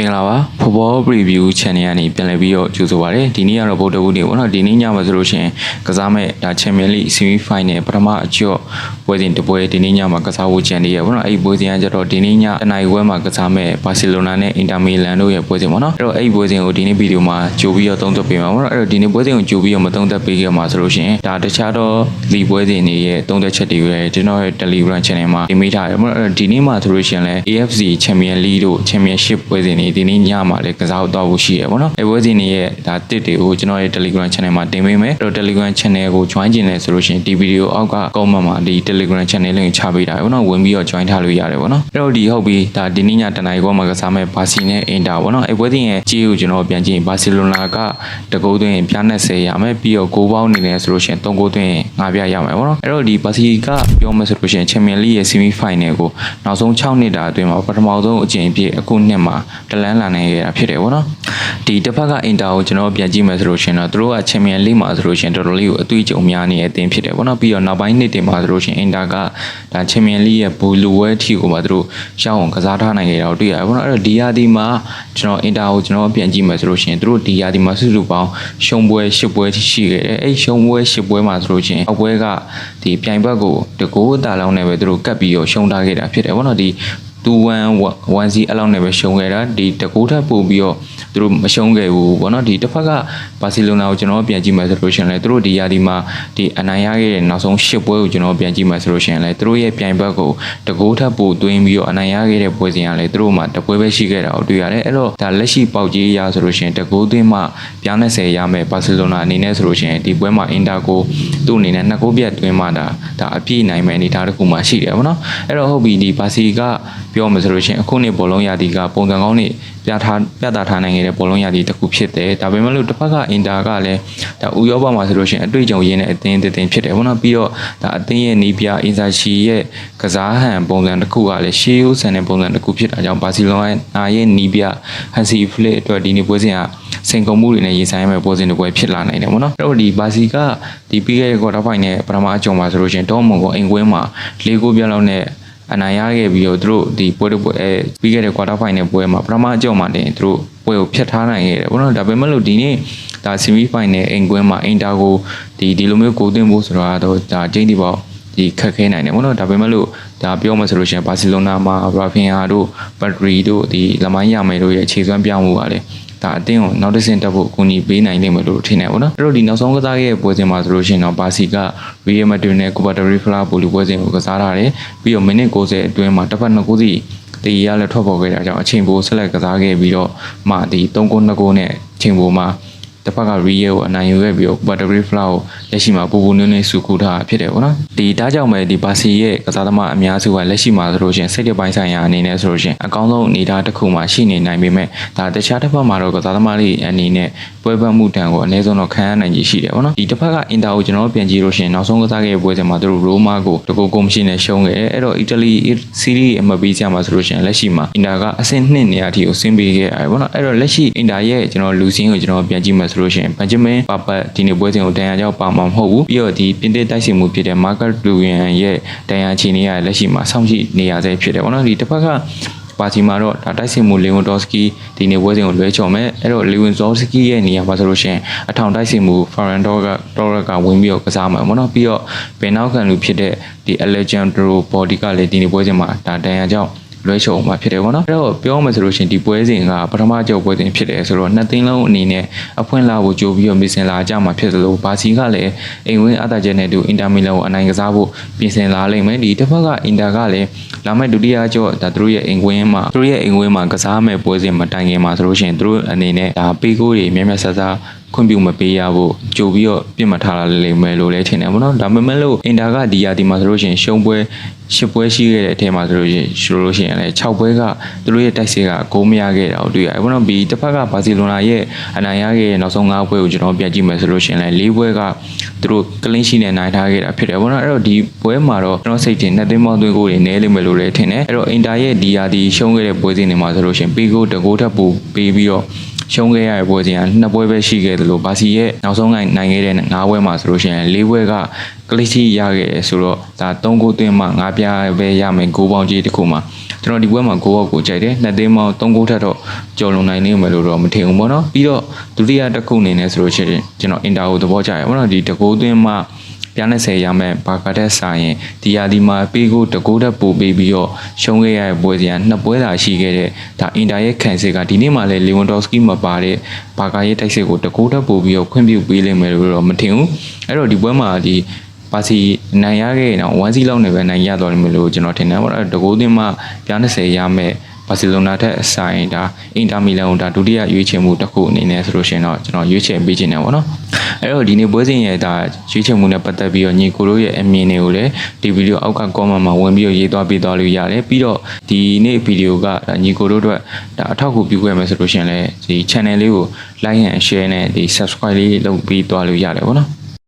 မင်္ဂလာပါ Football Preview Channel ကနေပြန်လည်ပြီးတော့ကြိုဆိုပါရစေဒီနေ့ကတော့ဗုဒ္ဓဘူးနေ့ပေါ့နော်ဒီနေ့ညမှာဆိုလို့ရှိရင်ကစားမဲ့ဒါ Champions League Semi Final ပထမအကျော့ပွဲစဉ်တစ်ပွဲဒီနေ့ညမှာကစားဖို့ကြံနေရပေါ့နော်အဲ့ဒီပွဲစဉ်ကကျတော့ဒီနေ့ညတနင်္လာရီပွဲမှာကစားမဲ့ Barcelona နဲ့ Inter Milan တို့ရဲ့ပွဲစဉ်ပေါ့နော်အဲ့တော့အဲ့ဒီပွဲစဉ်ကိုဒီနေ့ဗီဒီယိုမှာကြိုပြီးတော့သုံးသပ်ပေးမှာပေါ့နော်အဲ့တော့ဒီနေ့ပွဲစဉ်ကိုကြိုပြီးတော့မသုံးသပ်ပေးခဲ့မှာဆိုလို့ရှိရင်ဒါတခြားတော့လီပွဲစဉ်တွေရဲ့သုံးသပ်ချက်တွေပဲကျွန်တော်ရဲ့ Telegram Channel မှာတင်ပေးထားတယ်ပေါ့နော်အဲ့တော့ဒီနေ့မှာဆိုလို့ရှိရင်လည်း AFC Champion League တို့ Championship ပွဲစဉ်တွေဒီနေ့ညမှာလည်းကစားတော့ဖို့ရှိရပေါ့နော်အဲပွဲစဉ်တွေရဲ့ဒါတစ်တွေကိုကျွန်တော်ရဲ့ Telegram Channel မှာတင်ပေးမယ်အဲ့တော့ Telegram Channel ကို join ကျင်တယ်ဆိုလို့ရှိရင်ဒီဗီဒီယိုအောက်က comment မှာဒီ Telegram Channel လေးကိုချပေးထားတယ်ပေါ့နော်ဝင်ပြီးတော့ join ထားလို့ရတယ်ပေါ့နော်အဲ့တော့ဒီဟုတ်ပြီဒါဒီနေ့ညတနားရီကောမှာကစားမဲ့ဘာစီနဲ့အင်တာပေါ့နော်အဲပွဲစဉ်ရဲ့ကြီးကိုကျွန်တော်ပြန်ကြည့်ဘာစီလိုနာကတကုတ်သွင်းပြားနဲ့10ရမယ်ပြီးတော့6ပေါင်းနေတယ်ဆိုလို့ရှိရင်3ကုတ်သွင်း5ပြရမယ်ပေါ့နော်အဲ့တော့ဒီဘာစီကပြောမယ်ဆိုလို့ရှိရင် Champion League ရဲ့ semi final ကိုနောက်ဆုံး6နှစ်တာအတွင်းမှာပထမဆုံးအကြိမ်ဖြစ်အခုနှစ်မှာတလန်းလာနေရတာဖြစ်တယ်ပေါ့နော်ဒီတစ်ဖက်ကအင်တာကိုကျွန်တော်ပြန်ကြည့်မယ်ဆိုလို့ရှိရင်တော့သူတို့က Champion League မှာဆိုလို့ရှိရင်တော်တော်လေးကိုအသွေးကြုံများနေတဲ့အသင်းဖြစ်တယ်ပေါ့နော်ပြီးတော့နောက်ပိုင်းနှစ်တွေမှာဆိုလို့ရှိရင်အင်တာကဒါ Champion League ရဲ့ဘူလူဝဲထီကိုမှသူတို့ရှောင်းအောင်ကစားထားနိုင်ကြတာကိုတွေ့ရတယ်ပေါ့နော်အဲ့တော့ဒီယာဒီမှာကျွန်တော်အင်တာကိုကျွန်တော်ပြန်ကြည့်မယ်ဆိုလို့ရှိရင်သူတို့ဒီယာဒီမှာစုစုပေါင်းရှုံပွဲ၈ပွဲရှိခဲ့တယ်အဲ့ရှုံပွဲ၈ပွဲမှာဆိုလို့ရှိရင်အောက်ပွဲကဒီပြိုင်ဘက်ကိုတကိုးတာလောင်းနဲ့ပဲသူတို့ကတ်ပြီးတော့ရှုံထားခဲ့တာဖြစ်တယ်ပေါ့နော်ဒီ 2-1 1-0အလောက်နဲ့ပဲရှုံခဲ့တာဒီတကူထပ်ပို့ပြီးတော့သူတို့မရှုံးခဲ့ဘူးဗောနော်ဒီတစ်ဖက်ကဘာစီလိုနာကိုကျွန်တော်ပြန်ကြည့်မယ်ဆိုလို့ရှိရင်လည်းသူတို့ဒီယာဒီမှာဒီအနိုင်ရခဲ့တဲ့နောက်ဆုံး၈ပွဲကိုကျွန်တော်ပြန်ကြည့်မယ်ဆိုလို့ရှိရင်လည်းသူတို့ရဲ့ပြိုင်ဘက်ကိုတကူထပ်ပို့သွင်းပြီးတော့အနိုင်ရခဲ့တဲ့ပွဲစဉ်ကလည်းသူတို့မှတပွဲပဲရှိခဲ့တာကိုတွေ့ရတယ်အဲ့တော့ဒါလက်ရှိပေါက်ကြီးရဆိုလို့ရှိရင်တကူသွင်းမှပြောင်း20ရမယ်ဘာစီလိုနာအနေနဲ့ဆိုလို့ရှိရင်ဒီပွဲမှာအင်တာကိုသူ့အနေနဲ့နှစ်ကိုပြတ်သွင်းမှဒါဒါအပြည့်နိုင်မယ်အနေထားတစ်ခုမှရှိတယ်ဗောနော်အဲ့တော့ဟုတ်ပြီဒီဘာစီကပြောမှဆိုလို့ရှိရင်အခုနှစ်ဘောလုံးရာသီကပုံစံကောင်းနေပြထားပြတာထားနိုင်ခဲ့တဲ့ဘောလုံးရာသီတစ်ခုဖြစ်တယ်ဒါပေမဲ့လို့တစ်ဖက်ကအင်တာကလည်းဒါဥရောပမှာဆိုလို့ရှိရင်အတွေ့အကြုံရင်းတဲ့အသင်းတစ်သင်းဖြစ်တယ်ပေါ့နော်ပြီးတော့ဒါအသင်းရဲ့နီးပြအင်ဇာချီရဲ့ကစားဟန်ပုံစံတစ်ခုကလည်းရှေးဦးဆန်တဲ့ပုံစံတစ်ခုဖြစ်တာကြောင့်ဘာစီလိုနာရဲ့နီးပြဟန်စီဖလစ်အတွက်ဒီနေ့ပွဲစဉ်ကစင်ကုန်မှုတွေနဲ့ရင်ဆိုင်ရမယ့်ပွဲစဉ်တစ်ပွဲဖြစ်လာနိုင်တယ်ပေါ့နော်အဲ့တော့ဒီဘာစီကဒီပြီးခဲ့တဲ့ quarter final နဲ့ပထမအကြုံမှာဆိုလို့ရှိရင်ဒေါ်မွန်ကိုအိမ်ကွင်းမှာ၄ဂိုးပြလောက်နဲ့ အနိုင်ရခဲ့ပြီးတော့သူတို့ဒီပွဲတစ်ပွဲအဲပြီးခဲ့တဲ့ quarter final ပွဲမှာပထမအကြုံမှာတင်သူတို့ပွဲကိုဖျက်ထားနိုင်ခဲ့တယ်ဘောနော်ဒါပေမဲ့လို့ဒီနေ့ဒါ semi final အိမ်ကွင်းမှာအင်တာကိုဒီဒီလိုမျိုးကိုသွင်းဖို့ဆိုတာတော့ဒါကျင်းဒီပေါ့ဒီခက်ခဲနိုင်တယ်ဘောနော်ဒါပေမဲ့လို့ဒါပြောမှဆိုလို့ရှိရင်ဘာစီလိုနာမှာရာဖင်ဟာတို့ဘတ်ထရီတို့ဒီလမိုင်းရမယ်တို့ရဲ့ခြေစွမ်းပြောင်းမှုပါလေ ဒါအတင်းကိုနောက်တစ်ဆင့်တက်ဖို့အကူအညီပေးနိုင်လိမ့်မယ်လို့ထင်တယ်ပေါ့နော်အဲ့တော့ဒီနောက်ဆုံးကစားရဲ့ပွဲစဉ်မှာဆိုလို့ရှိရင်တော့ဘာစီကရီယယ်မက်ဒရစ်နဲ့ကိုပါတရီဖလာပိုလီပွဲစဉ်ကိုကစားထားတယ်ပြီးတော့မိနစ်60အတွင်းမှာတစ်ဖက်နှစ်ကိုစီတီရလည်းထွက်ပေါ်ခဲ့တာကြောင့်အချိန်ပိုဆက်လက်ကစားခဲ့ပြီးတော့မှဒီ3ဂိုး2ဂိုးနဲ့အချိန်ပိုမှာ တစ်ဖက်က real ကိုအနိုင်ယူခဲ့ပြီးတော့ battery flow ကိုလက်ရှိမှာပူပူနွေးနွေးစုခုထားတာဖြစ်တယ်ပေါ့နော်ဒီဒါကြောင့်ပဲဒီဘာစီရဲ့ကစားသမားအများစုကလက်ရှိမှာဆိုလို့ရှိရင်စိတ်တပိုင်းဆိုင်ရာအနေနဲ့ဆိုလို့ရှိရင်အကောင်းဆုံးအနေအထားတစ်ခုမှရှိနေနိုင်ပေမဲ့ဒါတခြားတစ်ဖက်မှာတော့ကစားသမားတွေအနေနဲ့ပွဲပတ်မှုတန်ကိုအနည်းဆုံးတော့ခံရနိုင်ကြီးရှိတယ်ပေါ့နော်ဒီတစ်ဖက်ကအင်တာကိုကျွန်တော်တို့ပြန်ကြည့်လို့ရှိရင်နောက်ဆုံးကစားခဲ့တဲ့ပွဲစဉ်မှာသူတို့ရိုမာကိုတကူကော်မရှင်နဲ့ရှုံးခဲ့တယ်အဲ့တော့အီတလီစီးရီးအမပေးကြမှာဆိုလို့ရှိရင်လက်ရှိမှာအင်တာကအဆင့်2နေရာထိကိုဆင်းပေးခဲ့ရတယ်ပေါ့နော်အဲ့တော့လက်ရှိအင်တာရဲ့ကျွန်တော်လူစင်းကိုကျွန်တော်ပြန်ကြည့်မှဆိုလို့ရှိရင်ဘန်ဂျမင်ပါပတ်ဒီနေ့ပွဲစဉ်ကိုတန်ရာကြောင့်ပါမှာမဟုတ်ဘူးပြီးတော့ဒီပြင်သစ်တိုက်စစ်မှုဖြစ်တဲ့မာကတ်လူယန်ရဲ့တန်ရာချီနေရလက်ရှိမှာစောင့်ကြည့်နေရဆဲဖြစ်တယ်ပေါ့နော်ဒီတစ်ဖက်ကပါစီမှာတော့ဒါတိုက်စစ်မှုလေဝန်ဒေါစကီဒီနေ့ပွဲစဉ်ကိုလွဲချော်မယ်အဲ့တော့လေဝန်ဒေါစကီရဲ့နေရာမှာဆိုလို့ရှိရင်အထောင်တိုက်စစ်မှုဖာရန်ဒေါကဒေါရကဝင်ပြီးတော့ကစားမှာပေါ့နော်ပြီးတော့ဘယ်နောက်ခံလူဖြစ်တဲ့ဒီ Alejandro Body ကလည်းဒီနေ့ပွဲစဉ်မှာဒါတန်ရာကြောင့် လွဲချုံမှာဖြစ်တယ်ပေါ့နော်အဲ့တော့ပြောမယ်ဆိုလို့ရှိရင်ဒီပွဲစဉ်ကပထမကြောက်ပွဲစဉ်ဖြစ်တယ်ဆိုတော့နှစ်သိန်းလုံးအနေနဲ့အဖွင့်လာဖို့ကြိုပြီးတော့မစ်စင်လာကြမှာဖြစ်သလိုဘာစီကလည်းအိမ်ဝင်းအသာချက်နဲ့တူအင်တာမီလန်ကိုအနိုင်ကစားဖို့ပြင်ဆင်လာလိမ့်မယ်ဒီတစ်ဖက်ကအင်တာကလည်းလာမယ့်ဒုတိယကြော့ဒါသူတို့ရဲ့အိမ်ဝင်းမှာသူတို့ရဲ့အိမ်ဝင်းမှာကစားမဲ့ပွဲစဉ်မတိုင်ခင်မှာဆိုလို့ရှိရင်သူတို့အနေနဲ့ဒါပေးကိုတွေမြဲမြဲဆဆ ခွင့်ပြုမပေးရဖို့ကြိုပြီးတော့ပြင်မထားလာလိမ့်မယ်လို့လည်းထင်တယ်ပေါ့နော်ဒါပေမဲ့လို့အင်တာကဒီယာဒီမှာဆိုလို့ရှိရင်ရှုံးပွဲရှစ်ပွဲရှိခဲ့တဲ့အထက်မှာဆိုလို့ရှိရင်ဆိုလို့ရှိရင်လည်း6ပွဲကသူတို့ရဲ့တိုက်စစ်ကဂိုးမရခဲ့တာကိုတွေ့ရတယ်ပေါ့နော်ဒီတစ်ဖက်ကဘာစီလိုနာရဲ့အနိုင်ရခဲ့တဲ့နောက်ဆုံး5ပွဲကိုကျွန်တော်ပြန်ကြည့်မယ်ဆိုလို့ရှိရင်လည်း၄ပွဲကသူတို့ကလင်းရှိနဲ့နိုင်ထားခဲ့တာဖြစ်တယ်ပေါ့နော်အဲ့တော့ဒီပွဲမှာတော့ကျွန်တော်စိတ်တင်နှစ်သိန်းပေါင်းသွင်းကိုတွေနည်းလိမ့်မယ်လို့လည်းထင်တယ်အဲ့တော့အင်တာရဲ့ဒီယာဒီရှုံးခဲ့တဲ့ပွဲစဉ်တွေမှာဆိုလို့ရှိရင်ပီကိုတကိုးထပ်ပူပေးပြီးတော့ ရှုံးခဲ့ရတဲ့ပွဲစဉ်ကနှစ်ပွဲပဲရှိခဲ့တယ်လို့ဘာစီရဲ့နောက်ဆုံးနိုင်နိုင်ခဲ့တဲ့၅ပွဲမှာဆိုလို့ရှိရင်၄ပွဲကကလစ်တီရခဲ့တယ်ဆိုတော့ဒါ၃ဂိုးသွင်းမှ၅ပြားပဲရမယ်ဂိုးပေါင်းကြီးတစ်ခုမှာကျွန်တော်ဒီပွဲမှာဂိုးအောက်ကိုကြိုက်တယ်နှစ်သိန်းပေါင်း၃ဂိုးထက်တော့ကျော်လွန်နိုင်နေမယ်လို့တော့မထင်ဘူးပေါ့နော်ပြီးတော့ဒုတိယတစ်ခုအနေနဲ့ဆိုလို့ရှိရင်ကျွန်တော်အင်တာကိုသဘောကျတယ်ပေါ့နော်ဒီတကိုးသွင်းမှ ပြား20ရမယ်ဘာကတက်ဆိုင်ရင်ဒီယာဒီမှာပေးကိုတကိုးတက်ပို့ပေးပြီးတော့ရှုံးခဲ့ရတဲ့ပွဲစီကနှစ်ပွဲသာရှိခဲ့တဲ့ဒါအင်တာရဲ့ခံစစ်ကဒီနေ့မှလည်းလီဝန်ဒေါစကီမပါတဲ့ဘာကာရဲ့တိုက်စစ်ကိုတကိုးတက်ပို့ပြီးတော့ခွင့်ပြုပေးလိမ့်မယ်လို့တော့မထင်ဘူးအဲ့တော့ဒီပွဲမှာဒီပါစီနိုင်ရခဲ့ရင်တော့1စီလောက်နဲ့ပဲနိုင်ရသွားလိမ့်မယ်လို့ကျွန်တော်ထင်တယ်ပေါ့အဲ့တော့တကိုးသွင်းမှပြား20ရမယ် ဘာစီလိုနာထက်အဆိုင်ဒါအင်တာမီလန်ကိုဒါဒုတိယရွေးချယ်မှုတစ်ခုအနေနဲ့ဆိုလို့ရှိရင်တော့ကျွန်တော်ရွေးချယ်ပေးခြင်းတယ်ပေါ့နော်အဲ့တော့ဒီနေ့ပွဲစဉ်ရဲ့ဒါရွေးချယ်မှုနဲ့ပတ်သက်ပြီးတော့ညီကိုတို့ရဲ့အမြင်တွေကိုလည်းဒီဗီဒီယိုအောက်က comment မှာဝင်ပြီးတော့ရေးသွားပေးသွားလို့ရတယ်ပြီးတော့ဒီနေ့ဗီဒီယိုကဒါညီကိုတို့အတွက်ဒါအထောက်အကူပြုခဲ့မယ်ဆိုလို့ရှိရင်လည်းဒီ channel လေးကို like and share နဲ့ဒီ subscribe လေးလုပ်ပြီးသွားလို့ရတယ်ပေါ့နော်